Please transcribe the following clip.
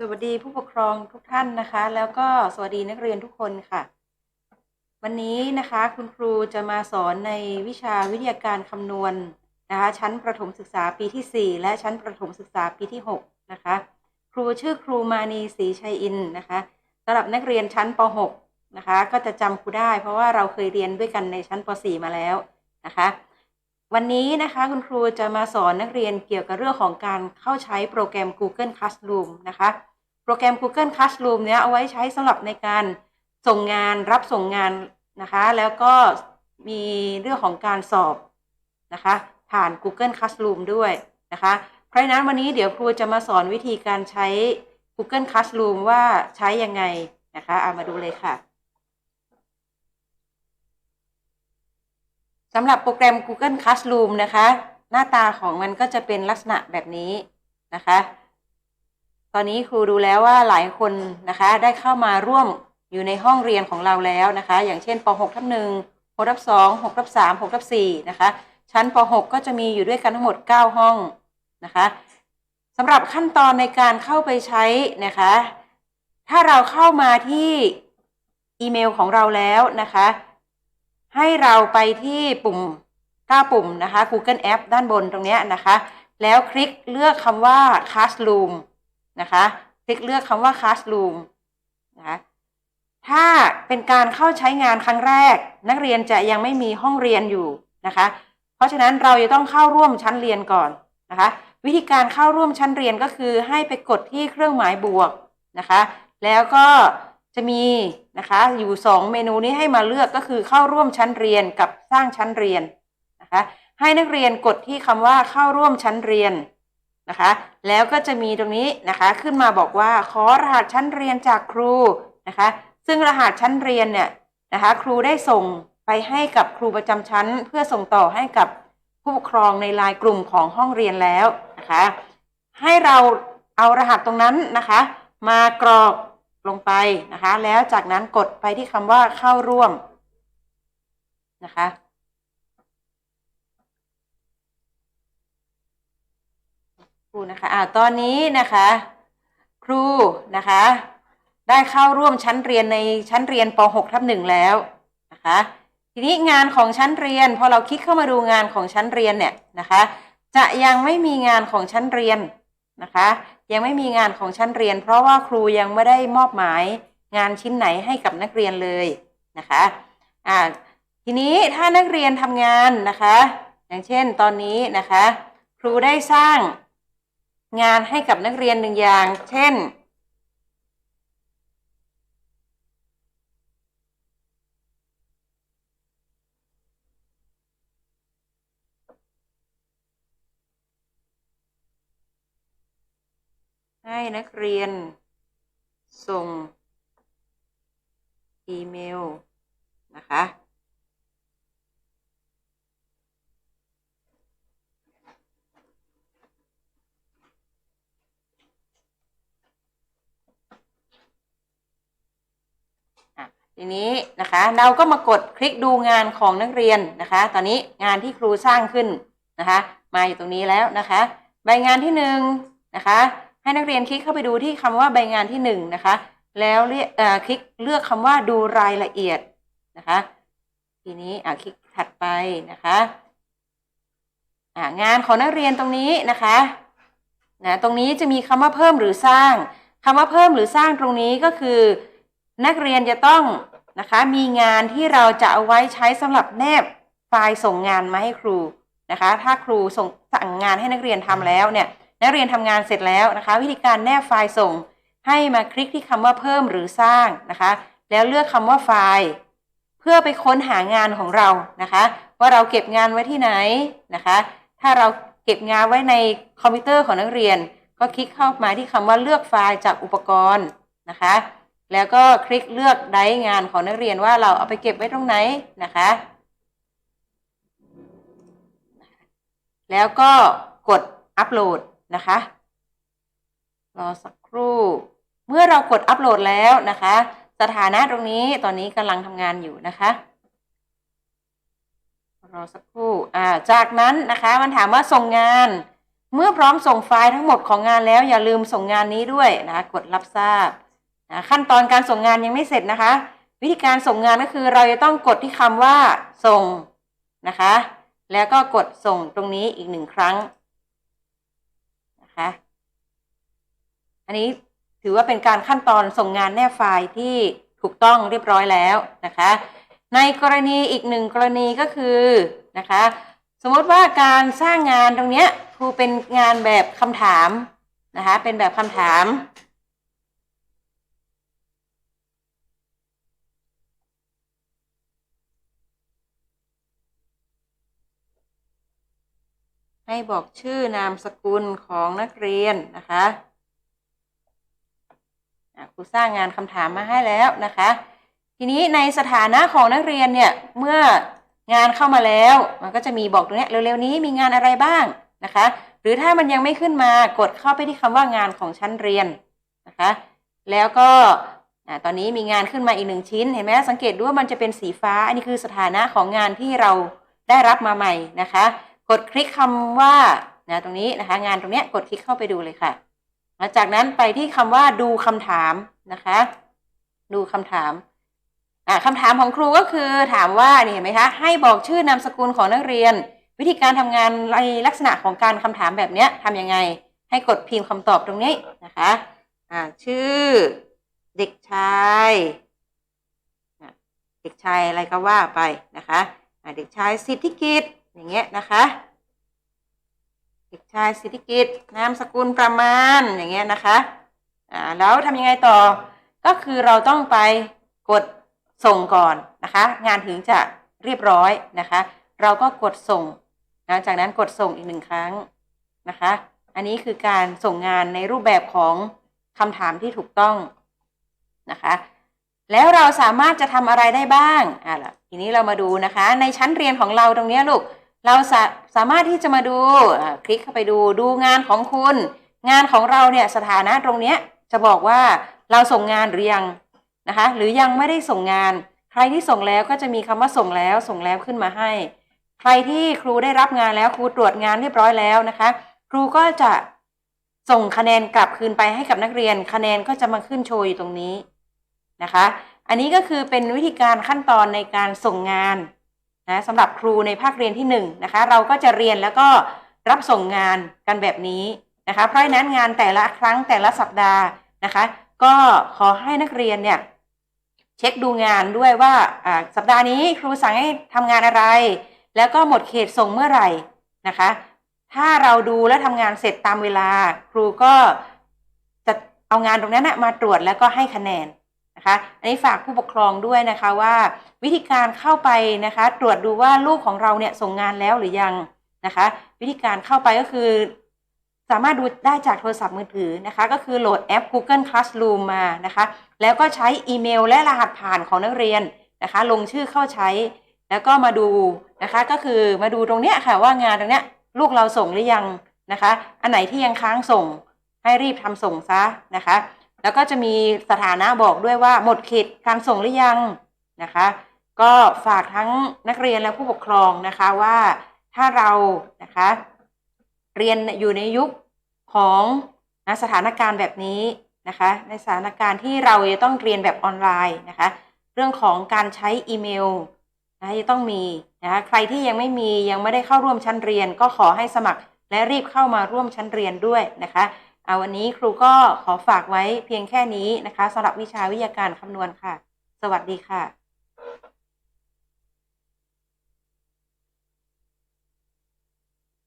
สวัสดีผู้ปกครองทุกท่านนะคะ แล้วก็สวัสดีนักเรียนทุกคนค่ะ วันนี้นะคะคุณครูจะมาสอนในวิชาวิทยาการคำนวณนะคะ ชั้นประถมศึกษาปีที่ 4 และชั้นประถมศึกษาปีที่ 6 นะคะ ครูชื่อครูมานีศรีชัยอินนะคะสำหรับนักเรียนชั้นป .6 นะคะ ก็จะจำครูได้ เพราะว่าเราเคยเรียนด้วยกันในชั้นป .4 มาแล้วนะคะ วันนี้นะคะคุณครูจะมาสอนนักเรียนเกี่ยวกับเรื่องของการเข้าใช้โปรแกรม Google Classroom นะคะ โปรแกรม Google Classroom เนี้ยเอาไว้ใช้สำหรับในการส่งงานรับส่งงานนะคะ แล้วก็มีเรื่องของการสอบนะคะ ผ่าน Google Classroom ด้วยนะคะ เพราะฉะนั้นวันนี้เดี๋ยวครูจะมาสอนวิธีการใช้ Google Classroom ว่าใช้ยังไงนะคะเอามาดูเลยค่ะ สำหรับโปรแกรม Google Classroom นะคะ หน้าตาของมันก็จะเป็นลักษณะแบบนี้นะคะ ตอนนี้ครูดูแล้วว่าหลายคนนะคะ ได้เข้ามาร่วมอยู่ในห้องเรียนของเราแล้วนะคะ อย่างเช่นป .6 ทับ1 6ทับ2 6ทับ3 6ทับ4นะคะ ชั้นป .6 ก็จะมีอยู่ด้วยกันทั้งหมด 9 ห้องนะคะสำหรับขั้นตอนในการเข้าไปใช้นะคะ ถ้าเราเข้ามาที่อีเมลของเราแล้วนะคะ ให้เราไปที่ปุ่ม9ปุ่มนะคะ Google App ด้านบนตรงนี้นะคะ แล้วคลิกเลือกคำว่า Classroom นะคะ คลิกเลือกคำว่า Classroom นะคะถ้าเป็นการเข้าใช้งานครั้งแรก นักเรียนจะยังไม่มีห้องเรียนอยู่นะคะ เพราะฉะนั้นเราจะต้องเข้าร่วมชั้นเรียนก่อนนะคะ วิธีการเข้าร่วมชั้นเรียนก็คือให้ไปกดที่เครื่องหมายบวกนะคะ แล้วก็ จะมีนะคะอยู่ 2 เมนูนี้ให้มาเลือกก็คือเข้าร่วมชั้นเรียนกับสร้างชั้นเรียนนะคะให้นักเรียนกดที่คำว่าเข้าร่วมชั้นเรียนนะคะแล้วก็จะมีตรงนี้นะคะขึ้นมาบอกว่าขอรหัสชั้นเรียนจากครูนะคะซึ่งรหัสชั้นเรียนเนี่ยนะคะครูได้ส่งไปให้กับครูประจำชั้น เพื่อส่งต่อให้กับผู้ปกครองในไลน์กลุ่มของห้องเรียนแล้วนะคะให้เราเอารหัสตรงนั้นนะคะ มากรอก นะคะ แล้วจากนั้นกดไปที่คำว่าเข้าร่วมนะคะ ครูนะคะอ่าตอนนี้นะคะ ครูนะคะ ได้เข้าร่วมชั้นเรียนในชั้นเรียนป .6 ทับหนึ่งแล้วนะคะ ทีนี้งานของชั้นเรียน พอเราคลิกเข้ามาดูงานของชั้นเรียนเนี่ยนะคะ จะยังไม่มีงานของชั้นเรียนนะคะ ยังไม่มีงานของชั้นเรียน เพราะว่าครูยังไม่ได้มอบหมายงานชิ้นไหนให้กับนักเรียนเลยนะคะอ่าทีนี้ถ้านักเรียนทำงานนะคะ อย่างเช่นตอนนี้นะคะ ครูได้สร้างงานให้กับนักเรียนหนึ่งอย่าง เช่น ให้นักเรียน ส่ง อีเมล นะคะ ทีนี้นะคะเราก็มากดคลิกดูงานของนักเรียนนะคะ ตอนนี้งานที่ครูสร้างขึ้นนะคะ มาอยู่ตรงนี้แล้วนะคะ ใบงานที่หนึ่งนะคะ ให้นักเรียนคลิกเข้าไปดูที่คำว่าใบงานที่หนึ่งนะคะ แล้วเรียกคลิกเลือกคำว่าดูรายละเอียดนะคะ ทีนี้อะคลิกถัดไปนะคะอะงานของนักเรียนตรงนี้นะคะนะตรงนี้จะมีคำว่าเพิ่มหรือสร้างคำว่าเพิ่มหรือสร้างตรงนี้ก็คือ นักเรียนจะต้องนะคะมีงานที่เราจะเอาไว้ใช้สำหรับแนบไฟล์ส่งงานมาให้ครูนะคะ ถ้าครูส่งสั่งงานให้นักเรียนทำแล้วเนี่ย นักเรียนทำงานเสร็จแล้วนะคะ วิธีการแนบไฟล์ส่ง ให้มาคลิกที่คำว่าเพิ่มหรือสร้างนะคะ แล้วเลือกคำว่าไฟล์ เพื่อไปค้นหางานของเรานะคะ ว่าเราเก็บงานไว้ที่ไหนนะคะ ถ้าเราเก็บงานไว้ในคอมพิวเตอร์ของนักเรียน ก็คลิกเข้ามาที่คำว่าเลือกไฟล์จากอุปกรณ์นะคะ แล้วก็คลิกเลือกไดร์งานของนักเรียนว่าเราเอาไปเก็บไว้ตรงไหนนะคะแล้วก็กดอัปโหลด นะคะ รอสักครู่ เมื่อเรากดอัปโหลดแล้วนะคะ สถานะตรงนี้ตอนนี้กำลังทำงานอยู่นะคะรอสักครู่อ่าจากนั้นนะคะมันถามว่าส่งงาน เมื่อพร้อมส่งไฟล์ทั้งหมดของงานแล้วอย่าลืมส่งงานนี้ด้วยนะคะกดรับทราบนะขั้นตอนการส่งงานยังไม่เสร็จนะคะ วิธีการส่งงานก็คือเราจะต้องกดที่คำว่าส่งนะคะ แล้วก็กดส่งตรงนี้อีกหนึ่งครั้ง นะคะ อันนี้ถือว่าเป็นการขั้นตอนส่งงานแนบไฟล์ที่ถูกต้องเรียบร้อยแล้วนะคะ ในกรณีอีกหนึ่งกรณีก็คือนะคะ สมมติว่าการสร้างงานตรงเนี้ยครูเป็นงานแบบคำถามนะคะ เป็นแบบคำถาม ให้บอกชื่อนามสกุลของนักเรียนนะคะครูสร้างงานคำถามมาให้แล้วนะคะ ทีนี้ในสถานะของนักเรียนเนี่ยเมื่องานเข้ามาแล้ว มันก็จะมีบอกตรงนี้เร็วๆนี้มีงานอะไรบ้างนะคะ หรือถ้ามันยังไม่ขึ้นมากดเข้าไปที่คำว่างานของชั้นเรียนนะคะ แล้วก็ตอนนี้มีงานขึ้นมาอีกหนึ่งชิ้นเห็นไหมสังเกตดูว่ามันจะเป็นสีฟ้า อันนี้คือสถานะของงานที่เราได้รับมาใหม่นะคะ กดคลิกคำว่านะตรงนี้นะคะ งานตรงนี้กดคลิกเข้าไปดูเลยค่ะหลังจากนั้นไปที่คำว่าดูคำถามนะคะ ดูคำถามอ่าคำถามของครูก็คือถามว่านี่เห็นไหมคะ ให้บอกชื่อนามสกุลของนักเรียน วิธีการทำงานในลักษณะของการคำถามแบบนี้ทำยังไง ให้กดพิมพ์คำตอบตรงนี้นะคะอ่าชื่อ เด็กชายเด็กชายอะไรก็ว่าไปนะคะเด็กชายสิทธิกิจ อย่างเงี้ยนะคะเด็กชายสิทธิกิจนามสกุลประมาณอย่างเงี้ยนะคะอ่าแล้วทำยังไงต่อก็คือเราต้องไปกดส่งก่อนนะคะ งานถึงจะเรียบร้อยนะคะ เราก็กดส่งนะจากนั้นกดส่งอีกหนึ่งครั้งนะคะ อันนี้คือการส่งงานในรูปแบบของคำถามที่ถูกต้องนะคะ แล้วเราสามารถจะทำอะไรได้บ้างอะล่ะทีนี้เรามาดูนะคะ ในชั้นเรียนของเราตรงเนี้ยลูก เราสาสามารถที่จะมาดูคลิกเข้าไปดูดูงานของคุณ งานของเราเนี่ยสถานะตรงเนี้ยจะบอกว่าเราส่งงานหรือยังนะคะ หรือยังไม่ได้ส่งงาน ใครที่ส่งแล้วก็จะมีคำว่าส่งแล้ว ส่งแล้วขึ้นมาให้ ใครที่ครูได้รับงานแล้วครูตรวจงานเรียบร้อยแล้วนะคะ ครูก็จะส่งคะแนนกลับคืนไปให้กับนักเรียน คะแนนก็จะมาขึ้นโชว์อยู่ตรงนี้นะคะ อันนี้ก็คือเป็นวิธีการขั้นตอนในการส่งงาน นะสำหรับครูในภาคเรียนที่1นนะคะเราก็จะเรียนแล้วก็รับส่งงานกันแบบนี้นะคะเพราะฉะนั้นงานแต่ละครั้งแต่ละสัปดาห์นะคะ ก็ขอให้นักเรียนเนี่ยเช็คดูงานด้วยว่าอ่าสัปดาห์นี้ครูสั่งให้ทำงานอะไร แล้วก็หมดเขตส่งเมื่อไหร่นะคะ ถ้าเราดูและทำงานเสร็จตามเวลา ครูก็จะเอางานตรงนั้นนะมาตรวจแล้วก็ให้คะแนน นะคะอันนี้ฝากผู้ปกครองด้วยนะคะว่าวิธีการเข้าไปนะคะ ตรวจดูว่าลูกของเราเนี่ยส่งงานแล้วหรือยังนะคะ วิธีการเข้าไปก็คือ สามารถดูได้จากโทรศัพท์มือถือนะคะ ก็คือโหลดแอป Google Classroom มานะคะ แล้วก็ใช้อีเมลและรหัสผ่านของนักเรียนนะคะ ลงชื่อเข้าใช้ แล้วก็มาดูนะคะ ก็คือมาดูตรงเนี้ยค่ะว่างานตรงเนี้ยลูกเราส่งหรือยังนะคะ อันไหนที่ยังค้างส่งให้รีบทำส่งซะนะคะ แล้วก็จะมีสถานะบอกด้วยว่าหมดเขตการส่งหรือยังนะคะ ก็ฝากทั้งนักเรียนและผู้ปกครองนะคะว่าถ้าเรานะคะเรียนอยู่ในยุคของนะสถานการณ์แบบนี้นะคะ ในสถานการณ์ที่เราจะต้องเรียนแบบออนไลน์นะคะ เรื่องของการใช้อีเมลนะจะต้องมีนะคะใครที่ยังไม่มียังไม่ได้เข้าร่วมชั้นเรียน ก็ขอให้สมัครและรีบเข้ามาร่วมชั้นเรียนด้วยนะคะ เอาวันนี้ครูก็ขอฝากไว้เพียงแค่นี้นะคะสำหรับวิชาวิทยาการคำนวณค่ะ สวัสดีค่ะ